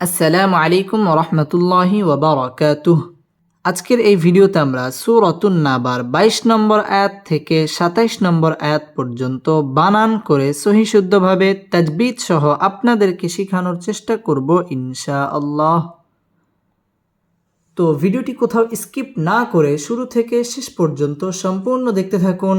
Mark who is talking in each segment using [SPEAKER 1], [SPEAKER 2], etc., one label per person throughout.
[SPEAKER 1] আসসালামু আলাইকুম রহমতুল্লাহি ওবরাকাতুহ আজকের এই ভিডিওতে আমরা সুরতুন নাবার বাইশ নম্বর আয়াত থেকে সাতাইশ নম্বর আয়াত পর্যন্ত বানান করে সহিশুদ্ধভাবে তাজবিদ সহ আপনাদেরকে শেখানোর চেষ্টা করব ইনশা আল্লাহ তো ভিডিওটি কোথাও স্কিপ না করে শুরু থেকে শেষ পর্যন্ত সম্পূর্ণ দেখতে থাকুন।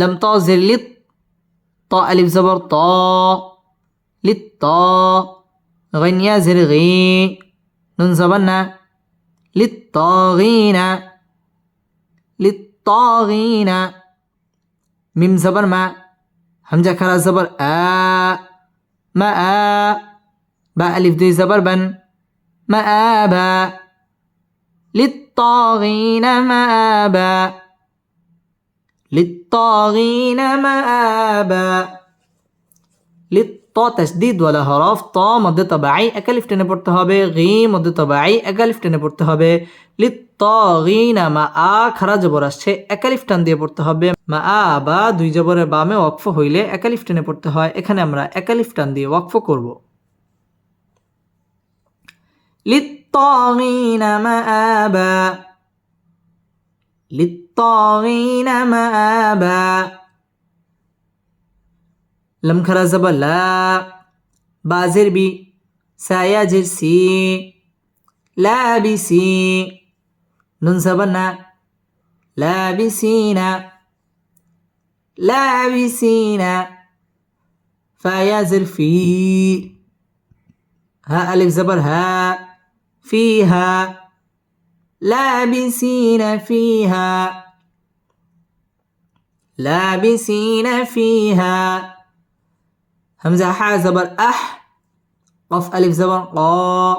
[SPEAKER 1] لم تظهر لط طاء ألف زبر طاء للطاء غين يا زر غي نون زبرنا للطاغين للطاغين ميم زبر ما همزة كرا زبر آ ما آ با ألف دي زبر بن مآبا للطاغين مآبا للطاغين مآبا للط تشديد ولا হরফ ত মধ্যে তবাই একালিফ টেনে পড়তে হবে গি মধ্যে তবাই একালিফ টেনে পড়তে হবে লিত্তাগিনা মা আ খারা জবর আসছে একালিফ টান দিয়ে পড়তে হবে মা আ বা দুই জবরের বামে ওয়াকফ হইলে একালিফ টেনে পড়তে হয় এখানে আমরা একালিফ টান দিয়ে ওয়াকফ করব লিত্তাগিনা মাআবা للطاغين مآبا. لم خرا زبر لا. بازر بي. ساياجر سي لابسي. نون زبرنا لابسين لابسين فيازر في. ها ألف زبر ها. فيها. لابسين فيها. لابسين فيها. همزة حاء زبر أح. قف ألف زبر قا.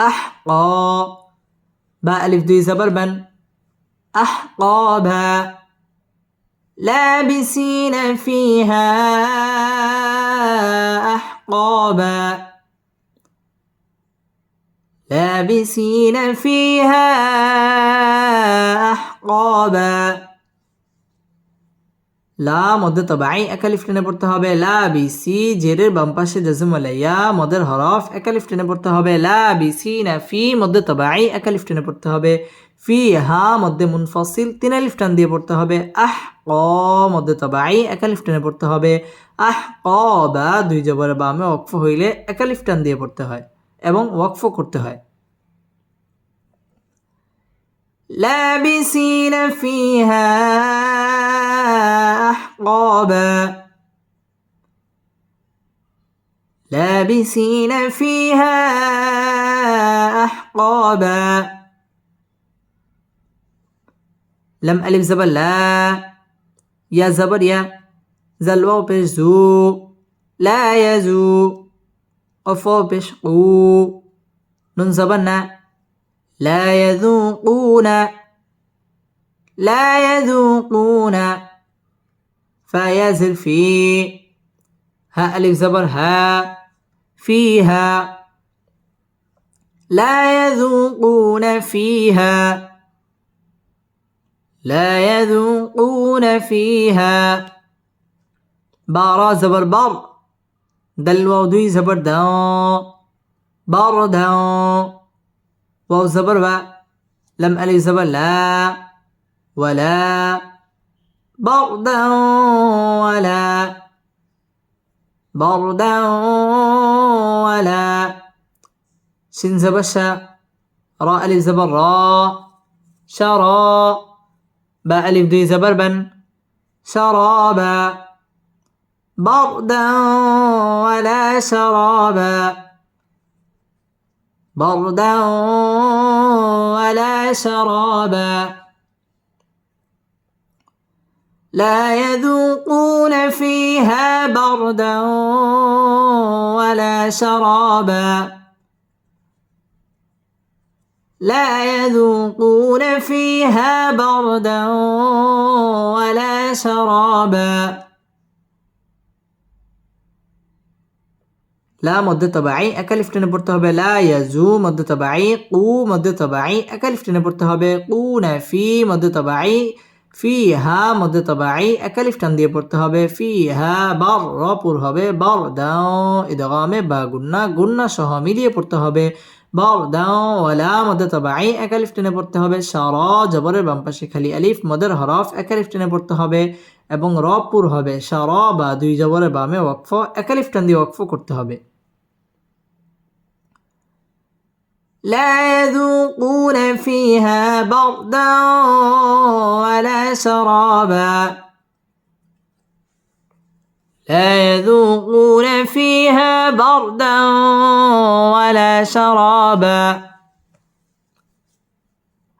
[SPEAKER 1] أح قا. باء ألف دوي زبر بن. أحقابا لابسين فيها. أحقابا لابسين فيها أحقابا লা মধ্যে তবাই একালিফ টেনে পড়তে হবে লা বিসি জেরের বাম পাশে জাজম আলাইয়া মদের হরফ একালিফ টেনে পড়তে হবে লা বিসি না ফি মধ্যে তবাই একালিফ টেনে পড়তে হবে ফি হা মধ্যে মুনফসিল তিন আলিফ টান দিয়ে পড়তে হবে আহ ক মধ্যে তবাই একালিফ টেনে পড়তে হবে আহ ক বা দুই জবরের বামে ওয়াকফ হইলে একালিফ টান দিয়ে পড়তে হয় এবং ওয়াকফ করতে হয় لابسين فيها أحقابا لابسين فيها أحقابا لم ألف زبر لا يا زبر يا زلوا بشزو لا يزو قفوا بشقو نون زبرنا لا يذوقون. لا يذوقون. فيزل في. ها ألف زبر. ها. فيها. لا يذوقون فيها. لا يذوقون فيها. بارا زبر بر دل ودوي زبر داو بر داو واو زبر و لم ألف زبر لا ولا بردا ولا بردا ولا سين زبر شا راء ألف زبر را شرا باء ألف دي زبر بن شرابا بردا ولا شرابا. بردا ولا شرابا. لا يذوقون فيها بردا ولا شرابا. لا يذوقون فيها بردا ولا شرابا. লা মধ্যে তবাই একালিফ টেনে পড়তে হবে। লা ইয়াজু মধ্যে তবাই কু মধ্যে তবাই একালিফ টেনে পড়তে হবে। কু না ফি মধ্যে তবাই ফি হা মধ্যে তবাই একালিফ টান দিয়ে পড়তে হবে। ফি হা বর রপুর হবে। বর দাও বা গুন্না গুন্না সহ মিলিয়ে পড়তে হবে। বর দাও ওয়ালা মধ্যে তবাই একালিফ টেনে পড়তে হবে। সর জবরের বাম পাশে খালি মদের হরফ পড়তে হবে। এবং রপুর হবে। সর বা দুই জবরের বামে ওয়াকফ একালিফ টান দিয়ে ওয়াকফ করতে হবে। لا يذوقون فيها بردا ولا شرابا. لا يذوقون فيها بردا ولا شرابا.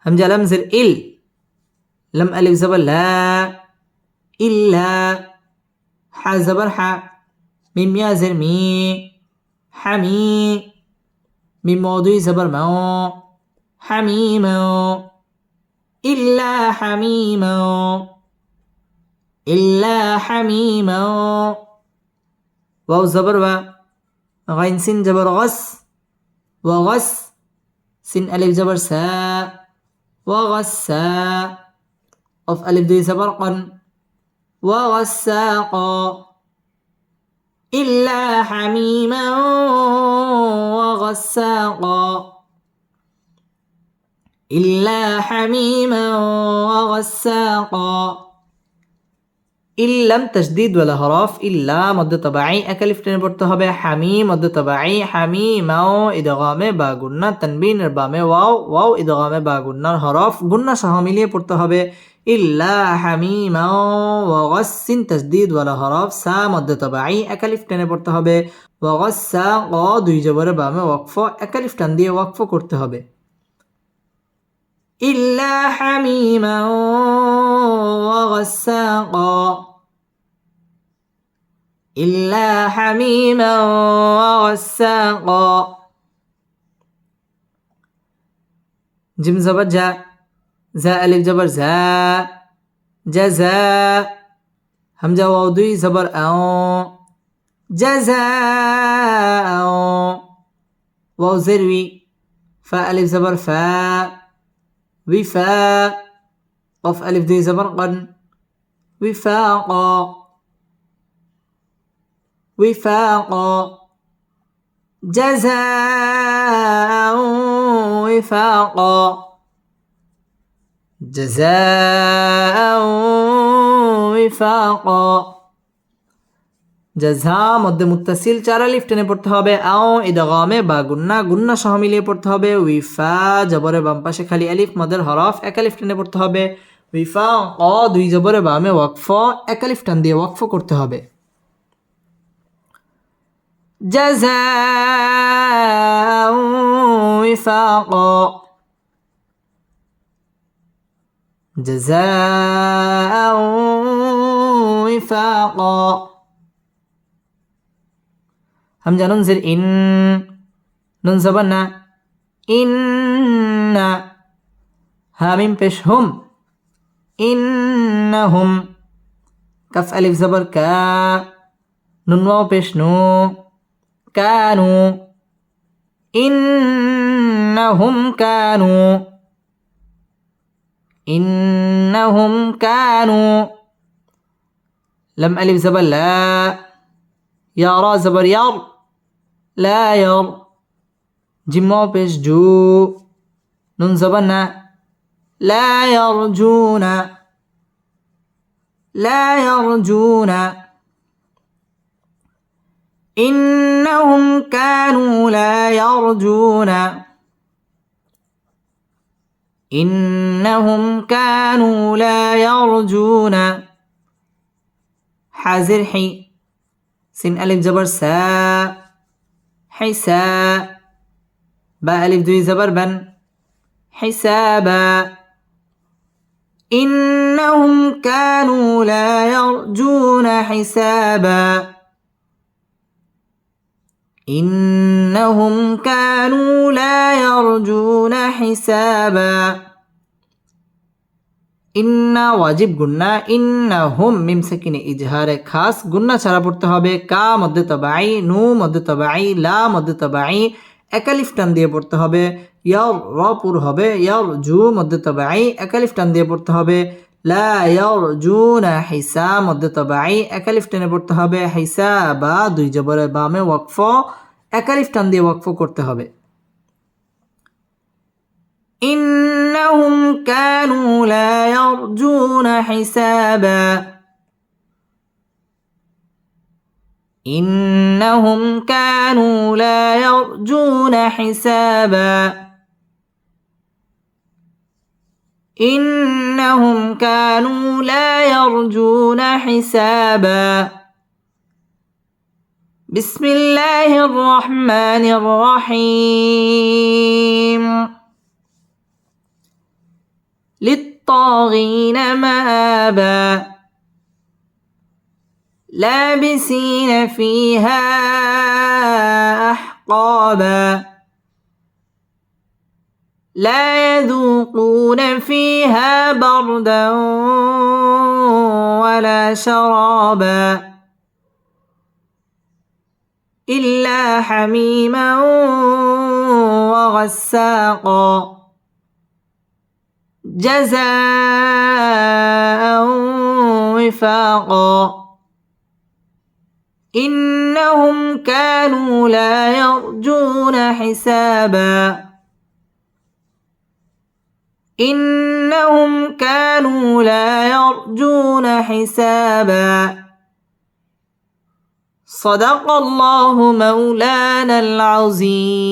[SPEAKER 1] همجة لمزر إل لم ألف زبر لا. إلا ح زبر ح ميم يازر مي حمي من موضوع زبر مو حميما إلا حميما إلا حميما واو زبر و غين سين جبر غس وغس سين ألف جبر سا. وغسا أف ألف دي زبر قن. وغساقا إلا حميما وغساقا إلا حميما وغساقا ইল্লাম তসদিদ ওয়ালা হরফ ইল্লা মধ্য তবাই একালিফ টেনে পড়তে হবে হামি মধ্য তবাই হামি মাও ইদগামে বা গুন্না তানবিনের বামে ওয়াও ওয়াও ইদগামে বা গুন্নার হরফ গুন্না সহ মিলিয়ে পড়তে হবে ইল্লা হামিমা ওয়াগাসিন তাসদিদ ওয়ালা হরফ, সা মধ্য তবাই একালিফ টেনে পড়তে হবে। ওয়াগাসা ও দুই জবরে বামে ওয়াকফ, একালিফ টান দিয়ে ওয়াকফ করতে হবে। ইল্লা হামিমা ওয়াগাসা ইল্লা হামিমা ওয়াগাসা জিম জবর যা। زا ألف جبر زا جزاء. همزة واو دوي زبر أو. جزاء. واو زروي. فا ألف زبر فا وفاء قف ألف دي زبرقا وفاقا وفاقا جزاء. وفاقا جزاء وفاقا জাজা মধ্যে মুত্তাসিল চার আলিফ টেনে পড়তে হবে আও ইদগামে বা গুন্না গুন্না সহ মিলিয়ে পড়তে হবে উইফা জবরে বাম পাশে খালি আলিফ মদের হরফ এক আলিফ টেনে পড়তে হবে উইফা অ দুই জবরে বামে ওয়াকফ এক আলিফ টান দিয়ে ওয়াকফ করতে হবে جزاء وفاقا جزاء وفاقا. همزة ننزل إن. ننزبنا إن. هامين بش هم. إنهم. كف ألف زبر كا نون واو بش نو. كانوا إنهم كانوا إنهم كانوا. لم ألف زبر لا. يا را زبر ير لا ير جيم بيش جو. نون زبرنا لا يرجون. لا يرجون. إنهم كانوا لا يرجون. إنهم كانوا لا يرجون. حازر حي. سين ألف زبر سا. حساء باء ألف دوي زبر بن. حسابا إنهم كانوا لا يرجون حسابا. ইন্নাহুম কানু লা ইয়ারজুনা হিসাবা ইন্না ওয়াজিব গুন্না ইন্না হোম মিম সাকিনে ইজহারে খাস গুন্না ছাড়া পড়তে হবে, কা মধ্যে তবাই নু মধ্যে তবাই লা মধ্যে তবাই একালিফ টান দিয়ে পড়তে হবে ইয় র পুর হবে, ইয়ার জু মধ্যে তবাই একালিফ টান দিয়ে পড়তে হবে লা ইয়াও জু না হিসা মধ্যে তবাই একালিফ টেনে পড়তে হবে হিসা বা দুই জবরে বামে ওয়াকফ একালিফ টান দিয়ে ওয়াকফ করতে হবে إنهم كانوا لا يرجون حسابا إنهم كانوا لا يرجون حسابا إنهم كانوا لا يرجون حسابا. بسم الله الرحمن الرحيم. للطاغين مآبا. لابسين فيها أحقابا. لا يذوقون فيها بردا ولا شرابا إلا حميما وغساقا جزاء وفاقا إنهم كانوا لا يرجون حسابا إنهم كانوا لا يرجون حسابا. صدق الله مولانا العظيم.